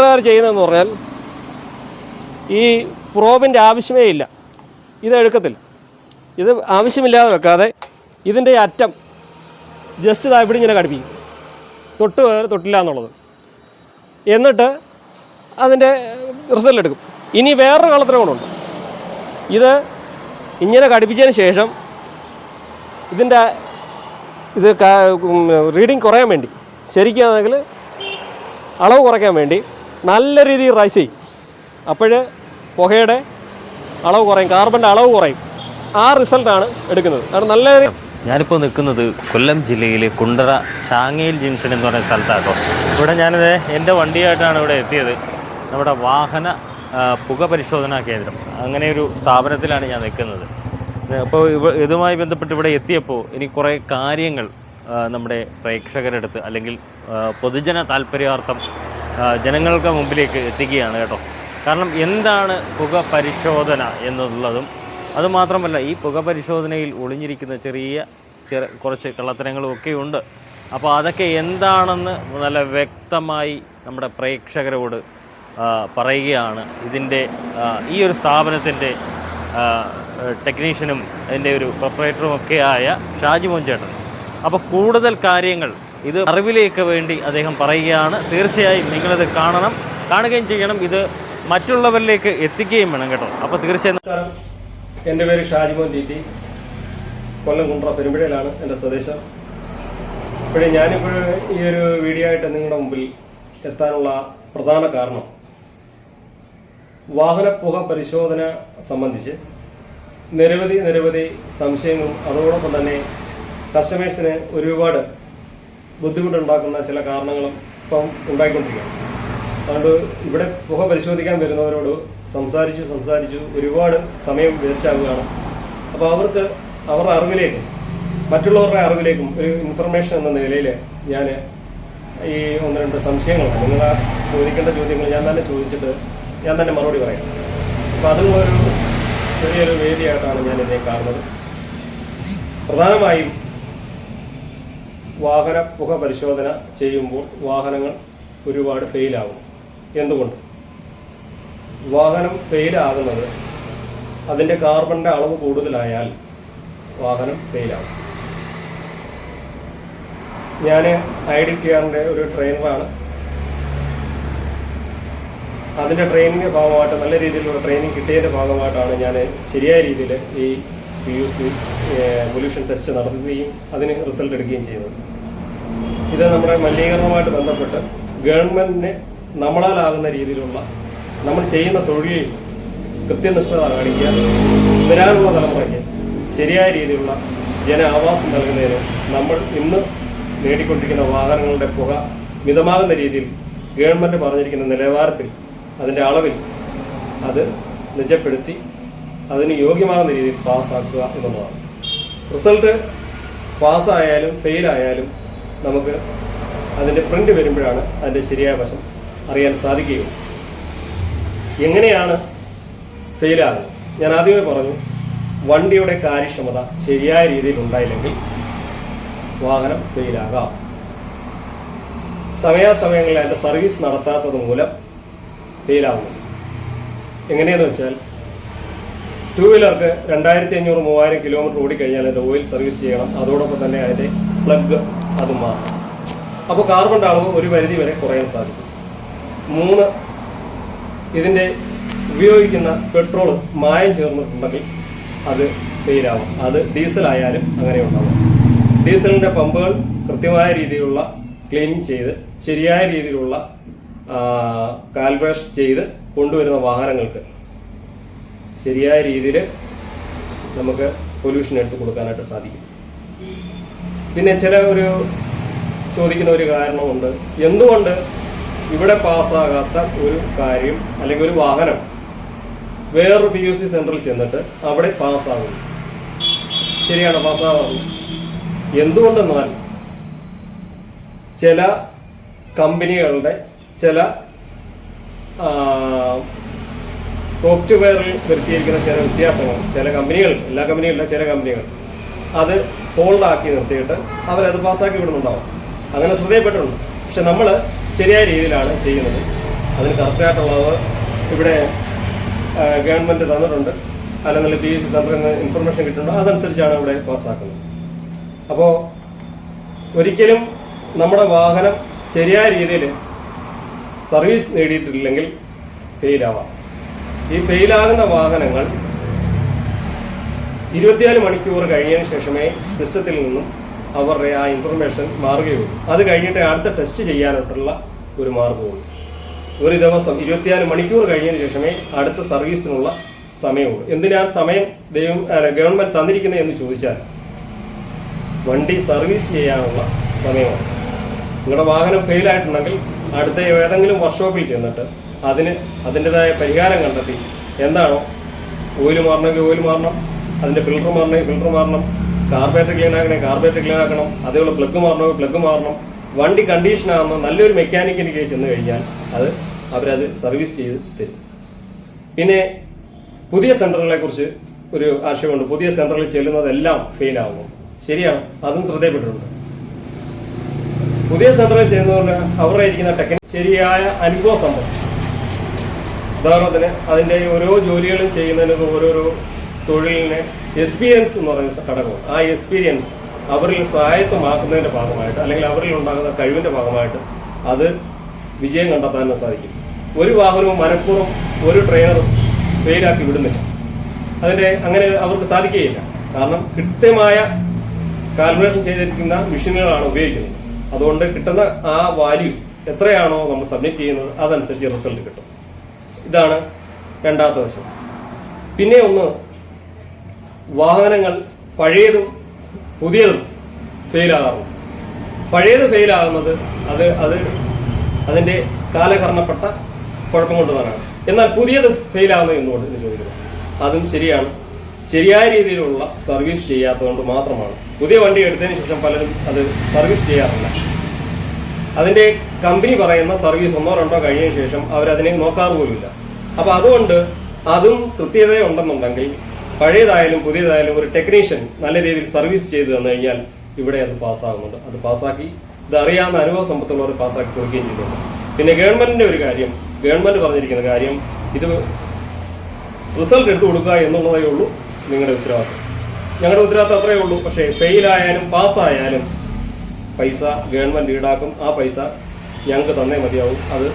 ാർ ചെയ്യുന്നതെന്ന് പറഞ്ഞാൽ ഈ പ്രോബിന്റെ ആവശ്യമേ ഇല്ല. ഇത് എടുക്കത്തില്ല. ഇത് ആവശ്യമില്ലാതെ വെക്കാതെ ഇതിന്റെ അറ്റം ജസ്റ്റ് ഇതാ ഇവിടെ ഇങ്ങനെ കടുപ്പിക്കും തൊട്ട് തൊട്ടില്ല എന്നുള്ളത്. എന്നിട്ട് അതിന്റെ റിസൾട്ട് എടുക്കും. ഇനി വേറൊരു കളത്തിനും കൂടെ ഇത് ഇങ്ങനെ കടുപ്പിച്ചതിന് ശേഷം ഇതിന്റെ ഇത് റീഡിങ് കുറയാൻ വേണ്ടി ശരിക്കാണെങ്കിൽ അളവ് കുറയ്ക്കാൻ വേണ്ടി നല്ല രീതിയിൽ റൈസ് ചെയ്യും. അപ്പോൾ പുകയുടെ അളവ് കുറയും കാർബന്റെ അളവ് കുറയും. ആ റിസൾട്ടാണ് എടുക്കുന്നത്. കാരണം നല്ല ഞാനിപ്പോൾ നിൽക്കുന്നത് കൊല്ലം ജില്ലയിലെ കുണ്ടറ ചാങ്ങേൽ ജംഗ്ഷൻ എന്ന് പറയുന്ന സ്ഥലത്താട്ടോ. ഇവിടെ ഞാനിത് എന്റെ വണ്ടിയായിട്ടാണ് ഇവിടെ എത്തിയത്. നമ്മുടെ വാഹന പുക പരിശോധനാ കേന്ദ്രം. അങ്ങനെ ഒരു സ്ഥാപനത്തിലാണ് ഞാൻ നിൽക്കുന്നത്. അപ്പോൾ ഇവ ഇതുമായി ബന്ധപ്പെട്ട് ഇവിടെ എത്തിയപ്പോൾ എനിക്ക് കുറേ കാര്യങ്ങൾ നമ്മുടെ പ്രേക്ഷകരെടുത്ത് അല്ലെങ്കിൽ പൊതുജന താല്പര്യാർത്ഥം ജനങ്ങൾക്ക് മുമ്പിലേക്ക് എത്തിക്കുകയാണ് കേട്ടോ. കാരണം എന്താണ് പുക പരിശോധന എന്നുള്ളതും അതുമാത്രമല്ല ഈ പുക പരിശോധനയിൽ ഒളിഞ്ഞിരിക്കുന്ന ചെറിയ ചെറു കുറച്ച് കള്ളത്തരങ്ങളും ഒക്കെ ഉണ്ട്. അപ്പോൾ അതൊക്കെ എന്താണെന്ന് നല്ല വ്യക്തമായി നമ്മുടെ പ്രേക്ഷകരോട് പറയുകയാണ്. ഇതിന്റെ ഈ ഒരു സ്ഥാപനത്തിന്റെ ടെക്നീഷ്യനും അതിന്റെ ഒരു പ്രൊപ്പറേറ്ററും ഒക്കെ ആയ ഷാജി മോൻ ചേട്ടൻ അപ്പോൾ കൂടുതൽ കാര്യങ്ങൾ ഇത് അറിവിലേക്ക് വേണ്ടി അദ്ദേഹം പറയുകയാണ്. തീർച്ചയായും നിങ്ങളിത് കാണണം. കാണുകയും ചെയ്യണം. ഇത് മറ്റുള്ളവരിലേക്ക് എത്തിക്കുകയും വേണം കേട്ടോ. അപ്പോൾ തീർച്ചയായും എന്റെ പേര് ഷാജിമോൻ ടി കൊല്ലം കുണ്ട്ര പെരുമ്പഴയിലാണ് എന്റെ സ്വദേശം. ഇപ്പോഴേ ഞാനിപ്പോൾ ഈ ഒരു വീഡിയോ ആയിട്ട് നിങ്ങളുടെ മുമ്പിൽ എത്താനുള്ള പ്രധാന കാരണം വാഹന പുക പരിശോധന സംബന്ധിച്ച് നിരവധി നിരവധി സംശയങ്ങളും അതോടൊപ്പം തന്നെ കസ്റ്റമേഴ്സിന് ഒരുപാട് ബുദ്ധിമുട്ടുണ്ടാക്കുന്ന ചില കാരണങ്ങളും ഇപ്പം ഉണ്ടായിക്കൊണ്ടിരിക്കുകയാണ്. അതുകൊണ്ട് ഇവിടെ പുക പരിശോധിക്കാൻ വരുന്നവരോട് സംസാരിച്ചു സംസാരിച്ചു ഒരുപാട് സമയം വേസ്റ്റ് ആവുകയാണ്. അപ്പോൾ അവർക്ക് അവരുടെ അറിവിലേക്കും മറ്റുള്ളവരുടെ അറിവിലേക്കും ഒരു ഇൻഫർമേഷൻ എന്ന നിലയിൽ ഞാൻ ഈ ഒന്ന് രണ്ട് സംശയങ്ങൾ നിങ്ങൾ ചോദിക്കേണ്ട ചോദ്യങ്ങൾ ഞാൻ തന്നെ ചോദിച്ചിട്ട് ഞാൻ തന്നെ മറുപടി പറയാം. അപ്പോൾ അതും ഒരു ചെറിയൊരു വേദിയായിട്ടാണ് ഞാൻ ഇതിനെ കാണുന്നത്. പ്രധാനമായും വാഹന പുക പരിശോധന ചെയ്യുമ്പോൾ വാഹനങ്ങൾ ഒരുപാട് ഫെയിലാകും. എന്തുകൊണ്ട്? വാഹനം ഫെയിലാകുന്നത് അതിന്റെ കാർബണിന്റെ അളവ് കൂടുതലായാൽ വാഹനം ഫെയിലാകും. ഞാൻ ഐ ഡി കെയറിന്റെ ഒരു ട്രെയിനറാണ്. അതിന്റെ ട്രെയിനിങ്ങിന്റെ ഭാഗമായിട്ട് നല്ല രീതിയിലുള്ള ട്രെയിനിങ് കിട്ടിയതിന്റെ ഭാഗമായിട്ടാണ് ഞാൻ ശരിയായ രീതിയിൽ ഈ P U C pollution test നടത്തുകയും അതിന് റിസൾട്ട് എടുക്കുകയും ചെയ്യുന്നത് ഇത് നമ്മുടെ മലിനീകരണവുമായിട്ട് ബന്ധപ്പെട്ട് ഗവൺമെന്റിന് നമ്മളാലാകുന്ന രീതിയിലുള്ള നമ്മൾ ചെയ്യുന്ന തൊഴിലിൽ കൃത്യനിഷ്ഠത കാണിക്കുക വരാനുള്ള തലമുറയ്ക്ക് ശരിയായ രീതിയിലുള്ള ജന ആവാസം നൽകുന്നതിന് നമ്മൾ ഇന്ന് നേടിക്കൊണ്ടിരിക്കുന്ന വാഹനങ്ങളുടെ പുക മിതമാകുന്ന രീതിയിൽ ഗവൺമെന്റ് പറഞ്ഞിരിക്കുന്ന നിലവാരത്തിൽ അതിന്റെ അളവിൽ അത് നിജപ്പെടുത്തി അതിന് യോഗ്യമാകുന്ന രീതിയിൽ പാസ്സാക്കുക എന്നുള്ളതാണ്. റിസൾട്ട് പാസ്സായാലും ഫെയിലായാലും നമുക്ക് അതിന്റെ പ്രിന്റ് വരുമ്പോഴാണ് അതിന്റെ ശരിയായ വശം അറിയാൻ സാധിക്കുകയുള്ളൂ. എങ്ങനെയാണ് ഫെയിലാകുന്നത്? ഞാൻ ആദ്യമേ പറഞ്ഞു വണ്ടിയുടെ കാര്യക്ഷമത ശരിയായ രീതിയിൽ ഉണ്ടായില്ലെങ്കിൽ വാഹനം ഫെയിലാകാം. സമയാസമയങ്ങളിൽ അതിന്റെ സർവീസ് നടത്താത്തത് മൂലം ഫെയിലാകുന്നു എങ്ങനെയെന്ന് വെച്ചാൽ ടൂ വീലർക്ക് രണ്ടായിരത്തി അഞ്ഞൂറ് മൂവായിരം കിലോമീറ്റർ ഓടിക്കഴിഞ്ഞാൽ അതിന്റെ ഓയിൽ സർവീസ് ചെയ്യണം. അതോടൊപ്പം തന്നെ അതിന്റെ പ്ലഗ് അത് മാറണം അപ്പോൾ കാർബൺ അളവ് ഒരു പരിധി വരെ കുറയാൻ സാധിക്കും. മൂന്ന് ഇതിന്റെ ഉപയോഗിക്കുന്ന പെട്രോൾ മായം ചേർന്നിട്ടുണ്ടെങ്കിൽ അത് ഫെയിലാവും അത് ഡീസൽ ആയാലും അങ്ങനെ ഉണ്ടാവും. ഡീസലിന്റെ പമ്പുകൾ കൃത്യമായ രീതിയിലുള്ള ക്ലീനിങ് ചെയ്ത് ശരിയായ രീതിയിലുള്ള കാൽവേഷ് ചെയ്ത് കൊണ്ടുവരുന്ന വാഹനങ്ങൾക്ക് ശരിയായ രീതിയിൽ നമുക്ക് പൊല്യൂഷൻ എടുത്തു കൊടുക്കാനായിട്ട് സാധിക്കും. പിന്നെ ചില ഒരു ചോദിക്കുന്ന ഒരു കാരണമുണ്ട്. എന്തുകൊണ്ട് ഇവിടെ പാസ്സാകാത്ത ഒരു കാര്യം അല്ലെങ്കിൽ ഒരു വാഹനം വേറൊരു പി യു സി സെന്ററിൽ ചെന്നിട്ട് അവിടെ പാസ്സാകും ശരിയാണ് പാസ്സാകുന്നു എന്തുകൊണ്ടെന്നാൽ ചില കമ്പനികളുടെ ചില സോഫ്റ്റ്വെയറിൽ വരുത്തിയിരിക്കുന്ന ചില വ്യത്യാസങ്ങൾ ചില കമ്പനികൾ എല്ലാ കമ്പനികളിലും ചില കമ്പനികൾ അത് ഹോൾഡാക്കി നിർത്തിയിട്ട് അവരത് പാസ്സാക്കി വിടുന്നുണ്ടാവും. അങ്ങനെ ശ്രദ്ധയപ്പെട്ടിട്ടുണ്ട് പക്ഷെ നമ്മൾ ശരിയായ രീതിയിലാണ് ചെയ്യുന്നത്. അതിന് കറക്റ്റായിട്ടുള്ളത് ഇവിടെ ഗവൺമെന്റ് തന്നിട്ടുണ്ട്. അല്ലെങ്കിൽ പി എസ് സി സെന്ററിൽ നിന്ന് ഇൻഫർമേഷൻ കിട്ടുന്നുണ്ട്. അതനുസരിച്ചാണ് ഇവിടെ പാസ്സാക്കുന്നത്. അപ്പോൾ ഒരിക്കലും നമ്മുടെ വാഹനം ശരിയായ രീതിയിൽ സർവീസ് നേടിയിട്ടില്ലെങ്കിൽ ഫെയിലാവാം ഈ ഫെയിലാകുന്ന വാഹനങ്ങൾ ഇരുപത്തിനാല് മണിക്കൂർ കഴിഞ്ഞതിന് ശേഷമേ സിസ്റ്റത്തിൽ നിന്നും അവരുടെ ആ ഇൻഫർമേഷൻ മാറുകയുള്ളൂ. അത് കഴിഞ്ഞിട്ട് അടുത്ത ടെസ്റ്റ് ചെയ്യാനായിട്ടുള്ള ഒരു മാർഗമുള്ളൂ. ഒരു ദിവസം ഇരുപത്തിനാല് മണിക്കൂർ കഴിഞ്ഞതിന് ശേഷമേ അടുത്ത സർവീസിനുള്ള സമയമുള്ളൂ. എന്തിനാണ് സമയം ദൈവം ഗവൺമെന്റ് തന്നിരിക്കുന്നത് എന്ന് ചോദിച്ചാൽ വണ്ടി സർവീസ് ചെയ്യാനുള്ള സമയമാണ്. നിങ്ങളുടെ വാഹനം ഫെയിലായിട്ടുണ്ടെങ്കിൽ അടുത്ത ഏതെങ്കിലും വർക്ക്ഷോപ്പിൽ ചെന്നിട്ട് അതിന് അതിന്റെതായ പരിഹാരം കണ്ടെത്തി. എന്താണോ? ഓയിൽ മാറണമെങ്കിൽ ഓയിൽ മാറണം. അതിന്റെ ഫിൽറ്റർ മാറണമെങ്കിൽ ഫിൽറ്റർ മാറണം. കാർബേറ്റർ ക്ലീൻ ആക്കണേ കാർബേറ്റർ ക്ലീൻ ആക്കണം. അതേപോലെ പ്ലഗ് മാറണമെങ്കിൽ പ്ലഗ് മാറണം. വണ്ടി കണ്ടീഷൻ ആകുന്ന നല്ലൊരു മെക്കാനിക്കിന്റെ കീഴിൽ ചെന്ന് കഴിഞ്ഞാൽ അത് അവരത് സർവീസ് ചെയ്ത് തരും. പിന്നെ പുതിയ സെന്ററുകളെ കുറിച്ച് ഒരു ആശയമുണ്ട്. പുതിയ സെന്ററിൽ ചെല്ലുന്നതെല്ലാം ഫെയിൽ ആകുന്നു ശരിയാണ്. അതും ശ്രദ്ധയപ്പെട്ടിട്ടുണ്ട് പുതിയ സെന്ററിൽ ചെയ്യുന്നതുകൊണ്ട് അവരുടെ ഇരിക്കുന്ന ടെക്നിക് ശരിയായ അനുഭവ സമ്പത്ത് ഉദാഹരണത്തിന് അതിന്റെ ഓരോ ജോലികളും ചെയ്യുന്നതിന് ഓരോരോ തൊഴിലിനെ എക്സ്പീരിയൻസ് എന്ന് പറയുന്ന ഘടകം ആ എക്സ്പീരിയൻസ് അവരിൽ സ്വായത്തമാക്കുന്നതിന്റെ ഭാഗമായിട്ട് അല്ലെങ്കിൽ അവരിൽ ഉണ്ടാകുന്ന കഴിവിന്റെ ഭാഗമായിട്ട് അത് വിജയം കണ്ടെത്താൻ സാധിക്കും. ഒരു വാഹനവും മനഃപൂർവം ഒരു ട്രെയിനറും ഫെയിലാക്കി വിടുന്നില്ല. അതിന്റെ അങ്ങനെ അവർക്ക് സാധിക്കുകയില്ല. കാരണം കൃത്യമായ കാൽക്കുലേഷൻ ചെയ്തിരിക്കുന്ന മെഷീനുകളാണ് ഉപയോഗിക്കുന്നത്. അതുകൊണ്ട് കിട്ടുന്ന ആ വാല്യൂ എത്രയാണോ നമ്മൾ സബ്മിറ്റ് ചെയ്യുന്നത് അതനുസരിച്ച് റിസൾട്ട് കിട്ടും. ഇതാണ് രണ്ടാമത്തെ വശം പിന്നെ ഒന്ന് വാഹനങ്ങൾ പഴയതും പുതിയതും ഫെയിലാകാറുണ്ട് പഴയത് ഫെയിലാകുന്നത് അത് അത് അതിന്റെ കാലകരണപ്പെട്ട കുഴപ്പം കൊണ്ട് തന്നെയാണ് എന്നാൽ പുതിയത് ഫെയിലാകുന്നത് എന്തുകൊണ്ട് എന്ന് ചോദിക്കുന്നത് അതും ശരിയാണ്. ശരിയായ രീതിയിലുള്ള സർവീസ് ചെയ്യാത്തതുകൊണ്ട് മാത്രമാണ്. പുതിയ വണ്ടി എടുത്തതിന് ശേഷം പലരും അത് സർവീസ് ചെയ്യാറില്ല. അതിന്റെ കമ്പനി പറയുന്ന സർവീസ് ഒന്നോ രണ്ടോ കഴിഞ്ഞതിന് ശേഷം അവരതിനെ നോക്കാറ് പോലുമില്ല. അപ്പൊ അതുകൊണ്ട് അതും കൃത്യത ഉണ്ടെന്നുണ്ടെങ്കിൽ പഴയതായാലും പുതിയതായാലും ഒരു ടെക്നീഷ്യൻ നല്ല രീതിയിൽ സർവീസ് ചെയ്തു തന്നു കഴിഞ്ഞാൽ ഇവിടെ അത് പാസ്സാകുന്നുണ്ട് അത് പാസ്സാക്കി ഇത് അറിയാവുന്ന അനുഭവ സമ്പത്തുള്ളവർ പാസ്സാക്കി കൊടുക്കുകയും ചെയ്തിട്ടുണ്ട്. പിന്നെ ഗവൺമെന്റിന്റെ ഒരു കാര്യം ഗവൺമെന്റ് പറഞ്ഞിരിക്കുന്ന കാര്യം ഇത് റിസൾട്ട് എടുത്തു കൊടുക്കുക എന്നുള്ളതേ ഉള്ളൂ നിങ്ങളുടെ ഉത്തരവാദിത്വം ഞങ്ങളുടെ ഉത്തരവാദിത്വം അത്രയേ ഉള്ളൂ. പക്ഷേ ഫെയിലായാലും പാസ്സായാലും പൈസ ഗവൺമെന്റ് ഈടാക്കും ആ പൈസ ഞങ്ങൾക്ക് തന്നേ മതിയാവും. അത്